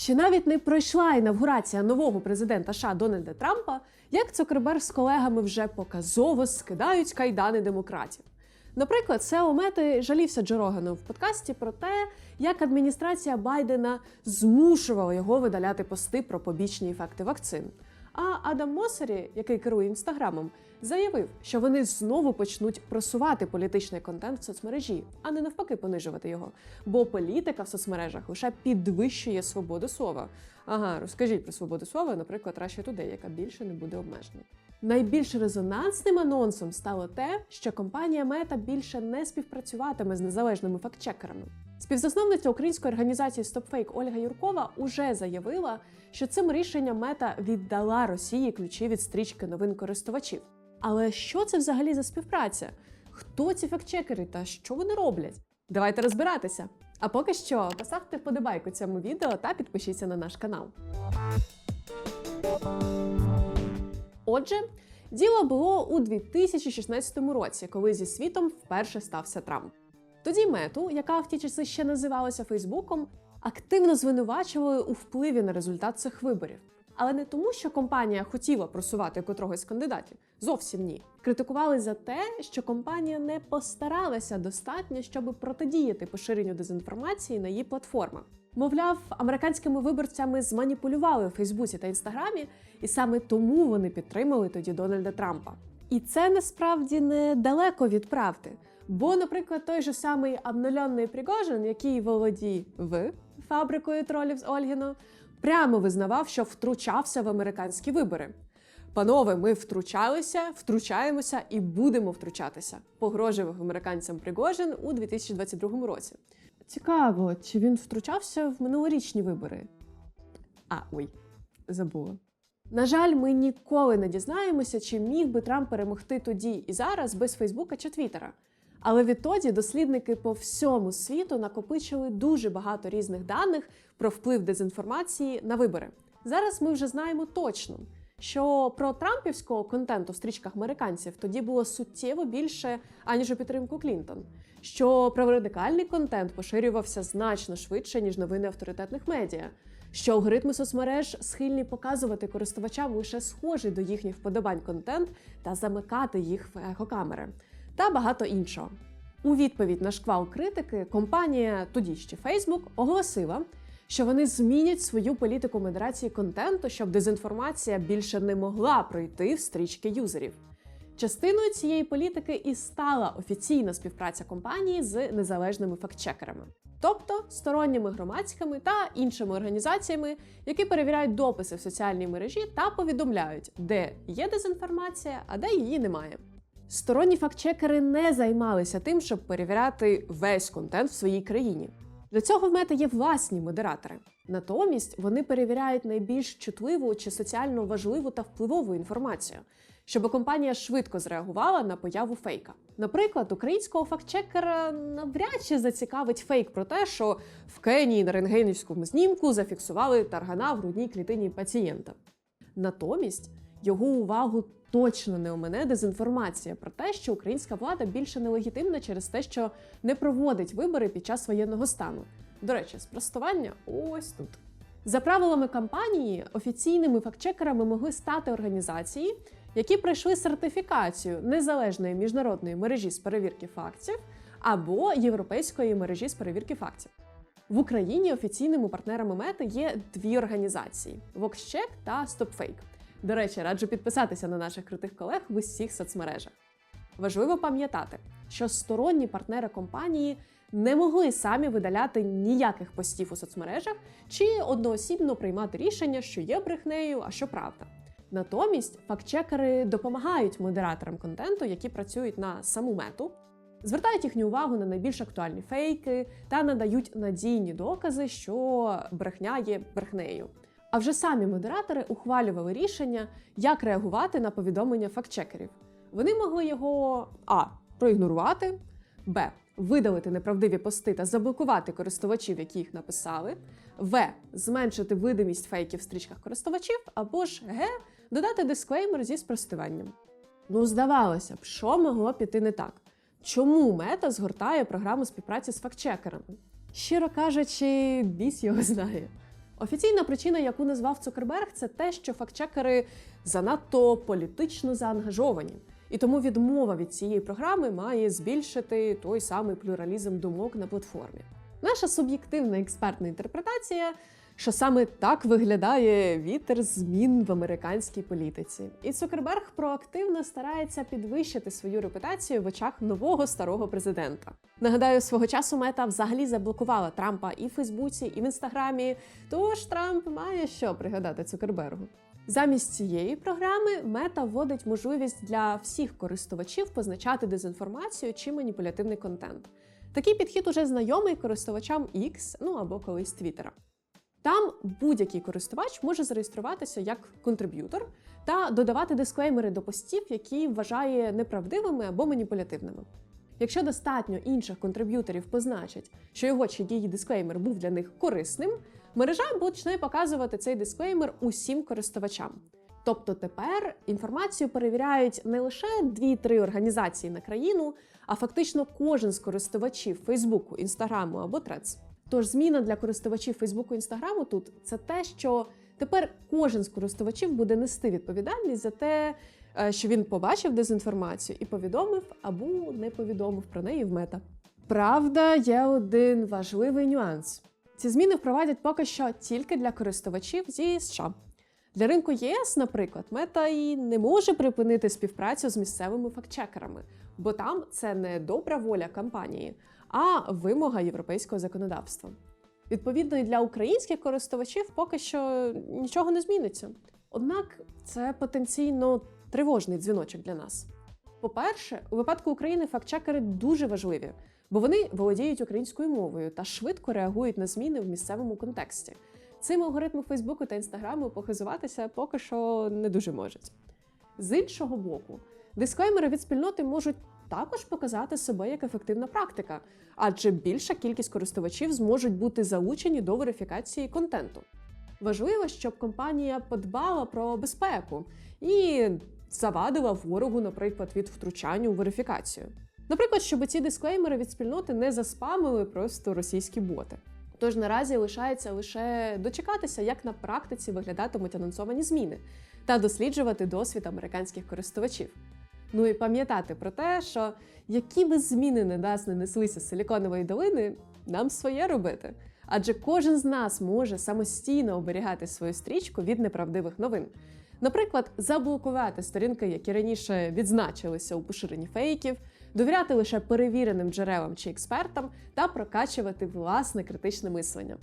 Ще навіть не пройшла інавгурація нового президента США Дональда Трампа, як Цукерберг з колегами вже показово скидають кайдани демократів. Наприклад, Сео Мети жалівся Джо Рогану в подкасті про те, як адміністрація Байдена змушувала його видаляти пости про побічні ефекти вакцин. А Адам Мосері, який керує інстаграмом, заявив, що вони знову почнуть просувати політичний контент в соцмережі, а не навпаки понижувати його. Бо політика в соцмережах лише підвищує свободу слова. Ага, розкажіть про свободу слова, наприклад, Russia Today, яка більше не буде обмежена. Найбільш резонансним анонсом стало те, що компанія Мета більше не співпрацюватиме з незалежними фактчекерами. Співзасновниця української організації StopFake Ольга Юркова уже заявила, що цим рішенням Мета віддала Росії ключі від стрічки новин користувачів. Але що це взагалі за співпраця? Хто ці фактчекери та що вони роблять? Давайте розбиратися. А поки що поставте вподобайку цьому відео та підпишіться на наш канал. Отже, діло було у 2016 році, коли зі світом вперше стався Трамп. Тоді мету, яка в ті часи ще називалася Фейсбуком, активно звинувачували у впливі на результат цих виборів. Але не тому, що компанія хотіла просувати котрогось з кандидатів. Зовсім ні. Критикували за те, що компанія не постаралася достатньо, щоб протидіяти поширенню дезінформації на її платформах. Мовляв, американськими виборцями зманіпулювали у Фейсбуці та Інстаграмі, і саме тому вони підтримали тоді Дональда Трампа. І це насправді не далеко від правди. Бо, наприклад, той же самий обнуленний Пригожин, який володів в фабрикою тролів з Ольгіно, прямо визнавав, що втручався в американські вибори. Панове, ми втручалися, втручаємося і будемо втручатися. Погрожував американцям Пригожин у 2022 році. Цікаво, чи він втручався в минулорічні вибори? А, ой, забула. На жаль, ми ніколи не дізнаємося, чи міг би Трамп перемогти тоді і зараз без Фейсбука чи Твіттера. Але відтоді дослідники по всьому світу накопичили дуже багато різних даних про вплив дезінформації на вибори. Зараз ми вже знаємо точно, що про трампівського контенту в стрічках американців тоді було суттєво більше, аніж у підтримку Клінтон. Що праворадикальний контент поширювався значно швидше, ніж новини авторитетних медіа. Що алгоритми соцмереж схильні показувати користувачам лише схожий до їхніх вподобань контент та замикати їх в ехокамери та багато іншого. У відповідь на шквал критики компанія, тоді ще Facebook, оголосила, що вони змінять свою політику модерації контенту, щоб дезінформація більше не могла пройти в стрічки юзерів. Частиною цієї політики і стала офіційна співпраця компанії з незалежними фактчекерами, тобто сторонніми громадськими та іншими організаціями, які перевіряють дописи в соціальній мережі та повідомляють, де є дезінформація, а де її немає. Сторонні фактчекери не займалися тим, щоб перевіряти весь контент в своїй країні. Для цього в мета є власні модератори. Натомість вони перевіряють найбільш чутливу чи соціально важливу та впливову інформацію, щоб компанія швидко зреагувала на появу фейка. Наприклад, українського фактчекера навряд чи зацікавить фейк про те, що в Кенії на рентгенівському знімку зафіксували таргана в грудній клітині пацієнта. Натомість його увагу точно не омине дезінформація про те, що українська влада більше нелегітимна через те, що не проводить вибори під час воєнного стану. До речі, спростування ось тут. За правилами кампанії, офіційними фактчекерами могли стати організації, які пройшли сертифікацію незалежної міжнародної мережі з перевірки фактів або європейської мережі з перевірки фактів. В Україні офіційними партнерами мети є дві організації: VoxCheck та StopFake. До речі, раджу підписатися на наших крутих колег в усіх соцмережах. Важливо пам'ятати, що сторонні партнери компанії не могли самі видаляти ніяких постів у соцмережах чи одноосібно приймати рішення, що є брехнею, а що правда. Натомість фактчекери допомагають модераторам контенту, які працюють на саму мету, звертають їхню увагу на найбільш актуальні фейки та надають надійні докази, що брехня є брехнею. А вже самі модератори ухвалювали рішення, як реагувати на повідомлення фактчекерів. Вони могли його а. проігнорувати, б. видалити неправдиві пости та заблокувати користувачів, які їх написали, в. зменшити видимість фейків в стрічках користувачів, або ж г. додати дисклеймер зі спростуванням. Ну, здавалося б, що могло піти не так? Чому мета згортає програму співпраці з фактчекерами? Щиро кажучи, біс його знає. Офіційна причина, яку назвав Цукерберг, це те, що фактчекери занадто політично заангажовані. І тому відмова від цієї програми має збільшити той самий плюралізм думок на платформі. Наша суб'єктивна експертна інтерпретація, що саме так виглядає вітер змін в американській політиці. І Цукерберг проактивно старається підвищити свою репутацію в очах нового старого президента. Нагадаю, свого часу мета взагалі заблокувала Трампа і в Фейсбуці, і в інстаграмі. Тож Трамп має що пригадати Цукербергу. Замість цієї програми мета вводить можливість для всіх користувачів позначати дезінформацію чи маніпулятивний контент. Такий підхід уже знайомий користувачам X, ну або колись Твіттера. Там будь-який користувач може зареєструватися як контриб'ютор та додавати дисклеймери до постів, які вважає неправдивими або маніпулятивними. Якщо достатньо інших контриб'юторів позначать, що його чи її дисклеймер був для них корисним, мережа почне показувати цей дисклеймер усім користувачам. Тобто тепер інформацію перевіряють не лише 2-3 організації на країну, а фактично кожен з користувачів Фейсбуку, Інстаграму або Threads. Тож зміна для користувачів Фейсбуку і Інстаграму тут це те, що тепер кожен з користувачів буде нести відповідальність за те, е, що він побачив дезінформацію і повідомив або не повідомив про неї в мета. Правда, є один важливий нюанс: ці зміни впровадять поки що тільки для користувачів зі США. Для ринку ЄС, наприклад, мета і не може припинити співпрацю з місцевими фактчекерами, бо там це не добра воля компанії, а вимога європейського законодавства. Відповідно, і для українських користувачів поки що нічого не зміниться. Однак це потенційно тривожний дзвіночок для нас. По-перше, у випадку України фактчекери дуже важливі, бо вони володіють українською мовою та швидко реагують на зміни в місцевому контексті. Цим алгоритми Фейсбуку та Інстаграму похизуватися поки що не дуже можуть. З іншого боку, дисклеймери від спільноти можуть також показати себе як ефективна практика, адже більша кількість користувачів зможуть бути залучені до верифікації контенту. Важливо, щоб компанія подбала про безпеку і завадила ворогу, наприклад, від втручання у верифікацію. Наприклад, щоб ці дисклеймери від спільноти не заспамили просто російські боти. Тож наразі лишається лише дочекатися, як на практиці виглядатимуть анонсовані зміни, та досліджувати досвід американських користувачів. Ну і пам'ятати про те, що які би зміни не нас не неслися силіконової долини, нам своє робити. Адже кожен з нас може самостійно оберігати свою стрічку від неправдивих новин. Наприклад, заблокувати сторінки, які раніше відзначилися у поширенні фейків, довіряти лише перевіреним джерелам чи експертам та прокачувати власне критичне мислення.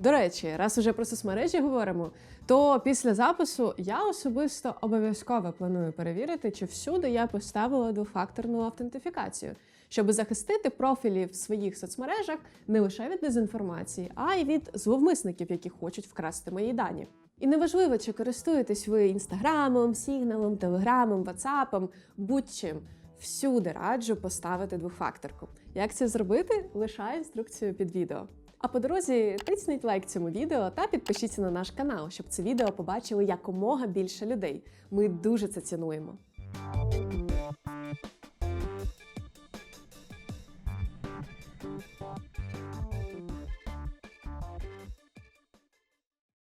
До речі, раз уже про соцмережі говоримо, то після запису я особисто обов'язково планую перевірити, чи всюди я поставила двофакторну автентифікацію, щоб захистити профілі в своїх соцмережах не лише від дезінформації, а й від зловмисників, які хочуть вкрасти мої дані. І неважливо, чи користуєтесь ви інстаграмом, сігналом, телеграмом, ватсапом, будь-чим. Всюди раджу поставити двохфакторку. Як це зробити? Лишаю інструкцію під відео. А по дорозі тисніть лайк цьому відео та підпишіться на наш канал, щоб це відео побачили якомога більше людей. Ми дуже це цінуємо.